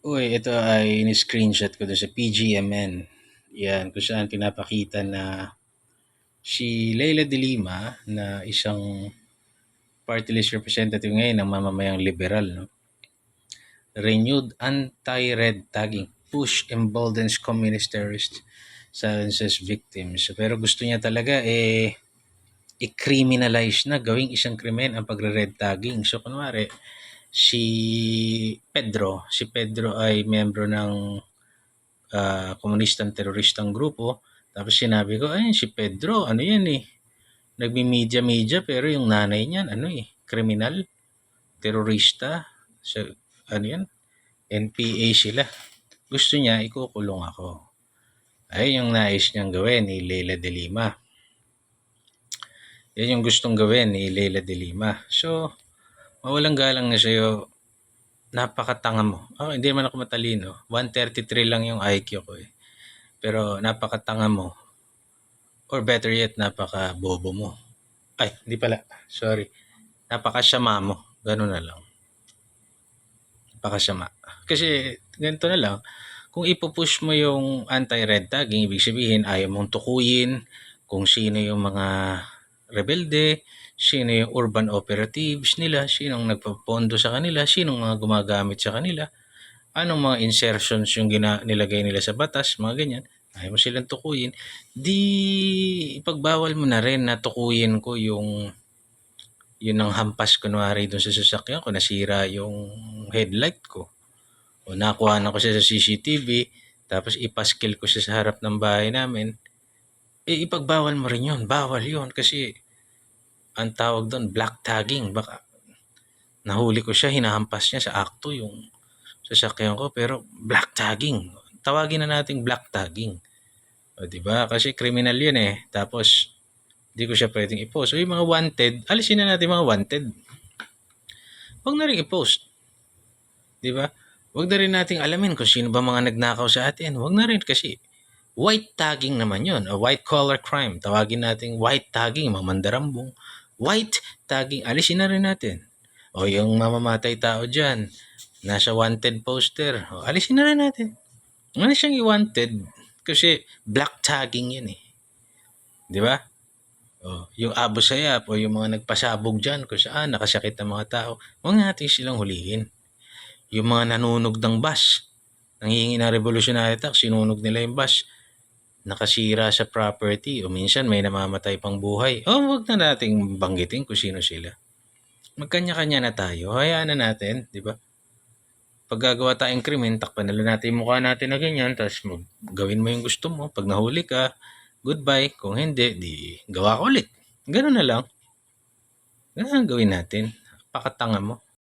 Uy, ito ay ini-screenshot ko doon sa PGMN. Yan, kung saan pinapakita na si Leila de Lima na isang party list representative ngayon ng mamamayang liberal. No? Renewed anti-red tagging. Push emboldens communist terrorist silences victims. Pero gusto niya talaga eh i-criminalize na gawing isang krimen ang pagre-red tagging. So kunwari, si Pedro, si Pedro ay membro ng uh, komunistang teroristang grupo. Tapos sinabi ko, ay si Pedro, ano yan eh, nagmi-media-media pero yung nanay niyan, ano eh, kriminal, terorista, so, ano yan, NPA sila. Gusto niya, ikukulong ako. Ay yung nais niyang gawin ni Leila de Lima. Yan yung gustong gawin ni Leila de Lima. So, mawalang galang na sa'yo, napakatanga mo. Oh, hindi man ako matalino. 133 lang yung IQ ko eh. Pero napakatanga mo. Or better yet, napaka-bobo mo. Ay, hindi pala. Sorry. Napaka-syama mo. Ganun na lang. Napaka-syama. Kasi, ganito na lang. Kung ipupush mo yung anti-red tagging, ibig sabihin, ayaw mong tukuyin kung sino yung mga rebelde, sino yung urban operatives nila, sinong nagpapondo sa kanila, sinong mga gumagamit sa kanila, anong mga insertions yung gina, nilagay nila sa batas, mga ganyan, ayaw mo silang tukuyin, di ipagbawal mo na rin na tukuyin ko yung yun ang hampas kunwari doon sa sasakyan ko, nasira yung headlight ko. O nakuha na ko siya sa CCTV, tapos ipaskil ko siya sa harap ng bahay namin, eh ipagbawal mo rin yun. Bawal yun kasi ang tawag doon, black tagging. Baka nahuli ko siya, hinahampas niya sa akto yung sasakyan ko, pero black tagging. Tawagin na nating black tagging. O, di ba? Kasi criminal yun eh. Tapos, di ko siya pwedeng i-post. So, yung mga wanted, alisin na natin mga wanted. Huwag na rin i-post. Di ba? Huwag na rin nating alamin kung sino ba mga nagnakaw sa atin. Huwag na rin kasi white tagging naman yun. A white collar crime. Tawagin nating white tagging, mga mandarambong. White tagging, alisin na rin natin. O yung mamamatay tao dyan, nasa wanted poster. O, alisin na rin natin. Ano siyang i-wanted? Kasi black tagging yun eh. Di ba? O, yung Abu Sayyaf o yung mga nagpasabog dyan kung saan nakasakit ng mga tao, huwag natin silang hulihin. Yung mga nanunog ng bus, nanghihingi ng revolutionary attack, sinunog nila yung bus, nakasira sa property o minsan may namamatay pang buhay. Oh, wag na nating banggitin kung sino sila. Magkanya-kanya na tayo. Hayaan na natin, di ba? Pag gagawa tayong krimen, takpan na natin yung mukha natin na ganyan, tapos mag, gawin mo yung gusto mo. Pag nahuli ka, goodbye. Kung hindi, di gawa ko ulit. Ganun na lang. Ganun ang gawin natin. Pakatanga mo.